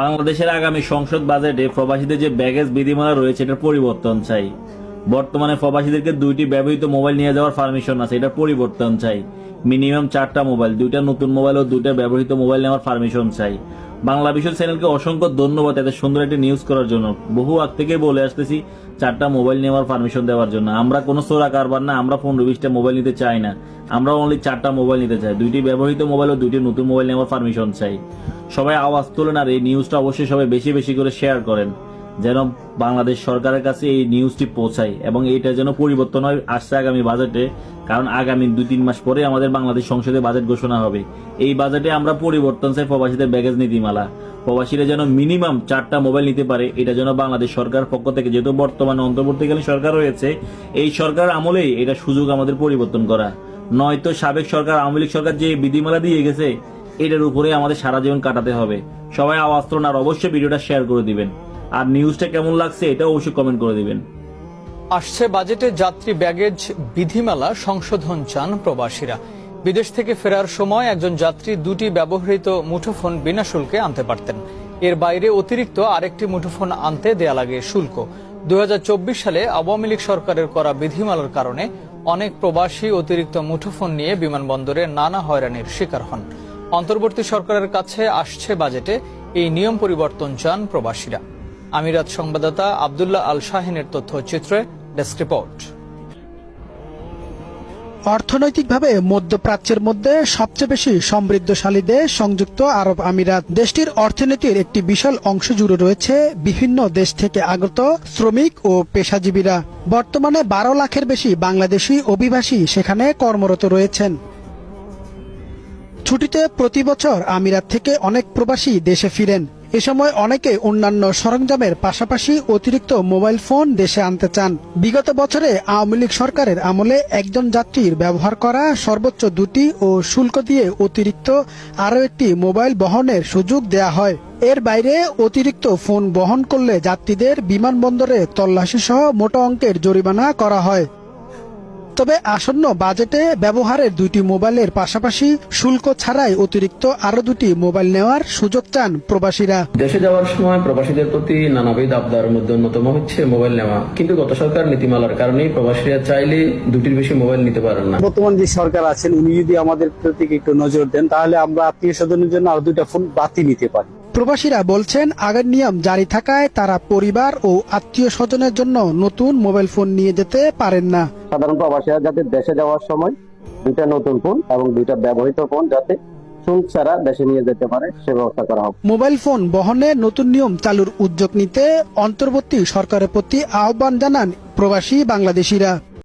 বাংলাদেশের আগামী সংসদ বাজেটে প্রবাসীদের যে ব্যাগেজ বিধিমালা রয়েছে, এটার পরিবর্তন চাই। বর্তমানে প্রবাসীদেরকে দুইটি ব্যবহৃত মোবাইল নিয়ে যাওয়ার পারমিশন আছে, এটার পরিবর্তন চাই। মিনিমাম চারটা মোবাইল, দুইটা নতুন মোবাইল ও দুইটা ব্যবহৃত মোবাইল নেওয়ার পারমিশন চাই। বাংলা বিষয় চ্যানেলকে অসংখ্য ধন্যবাদ এত সুন্দর একটি নিউজ করার জন্য। বহু আগ থেকে বলে আসতেছি, চারটা মোবাইল নেওয়ার পারমিশন দেওয়ার জন্য। আমরা কোনো সোরা কারবার না, আমরা পনেরো বিশটা মোবাইল নিতে চাই না। আমরা অনলি চারটা মোবাইল নিতে চাই। দুইটি ব্যবহৃত মোবাইল ও দুইটি নতুন মোবাইল নেওয়ার পারমিশন চাই। সবাই আওয়াজ তোলেন আর এই নিউজটা অবশ্যই সবাই বেশি বেশি করে শেয়ার করেন। যেন বাংলাদেশ সরকারের কাছে এই নিউজটি পৌঁছায় এবং এইটা যেন পরিবর্তন হয় আসছে আগামী বাজেটে কারণ আগামী দুই তিন মাস পরে আমাদের বাংলাদেশ সংসদে বাজেট ঘোষণা হবে। এই বাজেটে আমরা পরিবর্তন চাই প্রবাসীদের ব্যাগেজ নীতিমালা। প্রবাসীরা যেন মিনিমাম চারটা মোবাইল নিতে পারে, এটা যেন বাংলাদেশ সরকার পক্ষ থেকে যেহেতু বর্তমানে অন্তর্বর্তীকালীন সরকার রয়েছে, এই সরকার আমলেই এটা সুযোগ আমাদের পরিবর্তন করা। নয়তো সাবেক সরকার, আওয়ামী লীগ সরকার যে বিধিমালা দিয়ে গেছে, এটার উপরে আমাদের সারা জীবন কাটাতে হবে। সবাই আওয়াজ তোলেন আর অবশ্যই ভিডিওটা শেয়ার করে দিবেন। আর নিউজটা কেমন লাগছে এটাও অবশ্যই কমেন্ট করে দিবেন। আসছে বাজেটে যাত্রী ব্যাগেজ বিধিমালা সংশোধন চান প্রবাসীরা। বিদেশ থেকে ফেরার সময় একজন যাত্রী দুটি ব্যবহৃত মুঠোফোন বিনা শুল্কে আনতে পারতেন। এর বাইরে অতিরিক্ত আরেকটি মুঠোফোন আনতে দেয়া লাগে শুল্ক। দু হাজার চব্বিশ সালে আওয়ামী লীগ সরকারের করা বিধিমালার কারণে অনেক প্রবাসী অতিরিক্ত মুঠোফোন নিয়ে বিমানবন্দরে নানা হয়রানির শিকার হন। অন্তর্বর্তী সরকারের কাছে আসছে বাজেটে এই নিয়ম পরিবর্তন চান প্রবাসীরা। আমিরাত সংবাদদাতা আবদুল্লাহ আল শাহিনের তথ্যচিত্রে ডেস্ক রিপোর্ট। অর্থনৈতিকভাবে মধ্যপ্রাচ্যের মধ্যে সবচেয়ে বেশি সমৃদ্ধশালী দেশ সংযুক্ত আরব আমিরাত। দেশটির অর্থনীতির একটি বিশাল অংশ জুড়ে রয়েছে বিভিন্ন দেশ থেকে আগত শ্রমিক ও পেশাজীবীরা। বর্তমানে বারো লাখের বেশি বাংলাদেশি অভিবাসী সেখানে কর্মরত রয়েছেন। ছুটিতে প্রতি বছর আমিরাত থেকে অনেক প্রবাসী দেশে ফিরেন। এ সময় অনেকে অন্যান্য সরঞ্জামের পাশাপাশি অতিরিক্ত মোবাইল ফোন দেশে আনতে চান। বিগত বছরে আওয়ামী লীগ সরকারের আমলে একজন যাত্রীর ব্যবহার করা সর্বোচ্চ দুটি ও শুল্ক দিয়ে অতিরিক্ত আরও একটি মোবাইল বহনের সুযোগ দেয়া হয়। এর বাইরে অতিরিক্ত ফোন বহন করলে যাত্রীদের বিমানবন্দরে তল্লাশি সহ মোটা অঙ্কের জরিমানা করা হয়। তবে আসন্ন বাজেটে ব্যবহারের দুইটি মোবাইলের পাশাপাশি শুল্ক ছাড়াই অতিরিক্ত আরও দুটি মোবাইল নেওয়ার সুযোগ চান প্রবাসীরা। দেশে যাওয়ার সময় প্রবাসীদের প্রতি নানাবিধ আবদারের মধ্যে অন্যতম হচ্ছে মোবাইল নেওয়া। কিন্তু গত সরকার নীতিমালার কারণেই প্রবাসীরা চাইলে দুটির বেশি মোবাইল নিতে পারেন না। বর্তমান যে সরকার আছেন উনি যদি আমাদের প্রতি একটু নজর দেন তাহলে আমরা আত্মীয় স্বজনের জন্য আরও দুইটা ফোন বাতি নিতে পারি। প্রবাসীরা বলছেন আগের নিয়ম জারি থাকায় তারা পরিবার ও আত্মীয় স্বজনের জন্য নতুন মোবাইল ফোন নিয়ে যেতে পারেন না। সাধারণ প্রবাসীরা যাতে দেশে যাওয়ার সময় দুইটা নতুন ফোন এবং দুইটা ব্যবহৃত ফোন যাতে শুল্ক ছাড়া দেশে নিয়ে যেতে পারে সে ব্যবস্থা করা হবে মোবাইল ফোন বহনে নতুন নিয়ম চালুর উদ্যোগ নিতে অন্তর্বর্তী সরকারের প্রতি আহ্বান জানান প্রবাসী বাংলাদেশিরা।